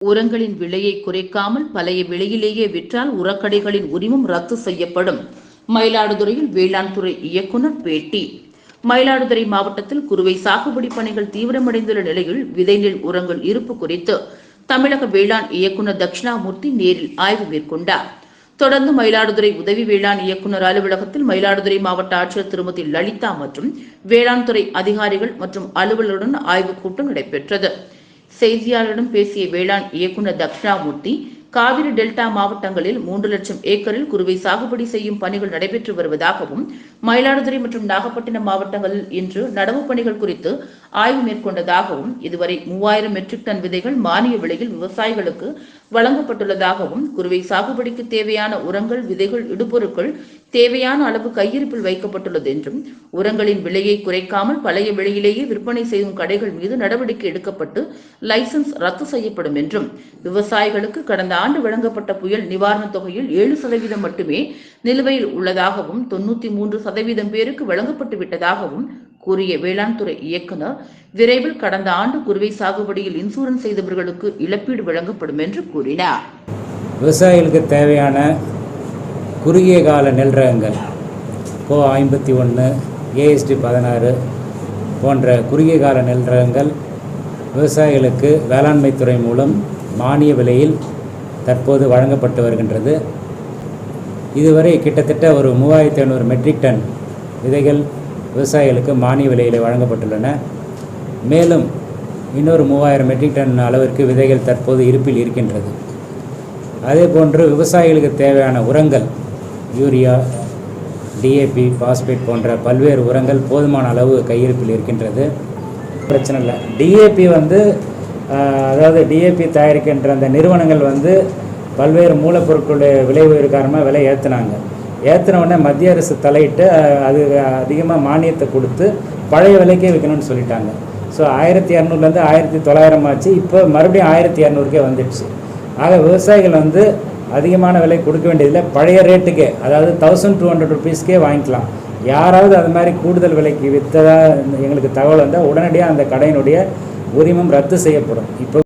உரங்களின் விலையை குறைக்காமல் பழைய விலையிலேயே விற்றால் உரக்கடைகளின் உரிமம் ரத்து செய்யப்படும். மயிலாடுதுறையில் வேளாண் துறை இயக்குனர் பேட்டி. மயிலாடுதுறை மாவட்டத்தில் குறுவை சாகுபடி பணிகள் தீவிரமடைந்துள்ள நிலையில் விதைநெல் உரங்கள் இருப்பு குறித்து தமிழக வேளாண் இயக்குனர் தட்சிணாமூர்த்தி நேரில் ஆய்வு மேற்கொண்டார். தொடர்ந்து மயிலாடுதுறை உதவி வேளாண் இயக்குனர் அலுவலகத்தில் மயிலாடுதுறை மாவட்ட ஆட்சியர் திருமதி லலிதா மற்றும் வேளாண் துறை அதிகாரிகள் மற்றும் அலுவலருடன் ஆய்வுக் கூட்டம் நடைபெற்றது. செய்தியாளரிடம் பேசிய வேளாண் இயக்குநர் தக்ஷணாமூர்த்தி காவிரி டெல்டா மாவட்டங்களில் மூன்று லட்சம் ஏக்கரில் குறுவை சாகுபடி செய்யும் பணிகள் நடைபெற்று வருவதாகவும் மயிலாடுதுறை மற்றும் நாகப்பட்டினம் மாவட்டங்களில் இன்று நடவு பணிகள் குறித்து ஆய்வு மேற்கொண்டதாகவும் இதுவரை மூவாயிரம் மெட்ரிக் டன் விதைகள் மானிய விலையில் விவசாயிகளுக்கு வழங்கப்பட்டுள்ளதாகவும் குறுவை சாகுபடிக்கு தேவையான உரங்கள் விதைகள் இடுபொருட்கள் தேவையான அளவு கையிருப்பில் வைக்கப்பட்டுள்ளது என்றும் உரங்களின் விலையை குறைக்காமல் பழைய விலையிலேயே விற்பனை செய்யும் கடைகள் மீது நடவடிக்கை எடுக்கப்பட்டு லைசன்ஸ் ரத்து செய்யப்படும் என்றும் விவசாயிகளுக்கு கடந்த ஆண்டு வழங்கப்பட்ட புயல் நிவாரணத் தொகையில் ஏழு சதவீதம் மட்டுமே நிலுவையில் உள்ளதாகவும் தொன்னூத்தி மூன்று சதவீதம் பேருக்கு வழங்கப்பட்டு விட்டதாகவும் கூறிய வேளாண் துறை இயக்குனர் விரைவில் கடந்த ஆண்டு குறுவை சாகுபடியில் இன்சூரன்ஸ் செய்தவர்களுக்கு இழப்பீடு வழங்கப்படும் என்று கூறினார். விவசாயிகளுக்கு தேவையான குறுகிய கால நெல் ரகங்கள் கோ ஐம்பத்தி ஒன்று ஏஎஸ்டி பதினாறு போன்ற குறுகிய கால நெல் ரகங்கள் விவசாயிகளுக்கு வேளாண்மை துறை மூலம் மானிய விலையில் தற்போது வழங்கப்பட்டு வருகின்றது. இதுவரை கிட்டத்தட்ட ஒரு மூவாயிரத்தி ஐநூறு மெட்ரிக் டன் விதைகள் விவசாயிகளுக்கு மானிய விலையில் வழங்கப்பட்டுள்ளன. மேலும் இன்னொரு மூவாயிரம் மெட்ரிக் டன் அளவிற்கு விதைகள் தற்போது இருப்பில் இருக்கின்றது. அதே போன்று விவசாயிகளுக்கு தேவையான உரங்கள் யூரியா டிஏபி பாஸ்பேட் போன்ற பல்வேறு உரங்கள் போதுமான அளவு கையிருப்பில் இருக்கின்றது. பிரச்சனை இல்லை. டிஏபி வந்து அதாவது டிஏபி தயாரிக்கின்ற அந்த நிறுவனங்கள் வந்து பல்வேறு மூலப்பொருட்களுடைய விலை உயர் காரணமாக விலை ஏற்றுனாங்க ஏற்றினவுடனே மத்திய அரசு தலையிட்டு அது அதிகமாக மானியத்தை கொடுத்து பழைய விலைக்கே விற்கணும்னு சொல்லிட்டாங்க. ஸோ ஆயிரத்தி இரநூறுலேருந்து ஆயிரத்தி தொள்ளாயிரம் ஆச்சு. இப்போ மறுபடியும் ஆயிரத்தி இரநூறுக்கே வந்துடுச்சு. ஆக விவசாயிகள் வந்து அதிகமான விலை கொடுக்க வேண்டியதில்லை. பழைய ரேட்டுக்கே அதாவது தௌசண்ட் டூ ஹண்ட்ரட் ருபீஸ்க்கே வாங்கிக்கலாம். யாராவது அது மாதிரி கூடுதல் விலைக்கு விற்றதா எங்களுக்கு தகவல் வந்தால் உடனடியாக அந்த கடையினுடைய உரிமம் ரத்து செய்யப்படும். இப்போ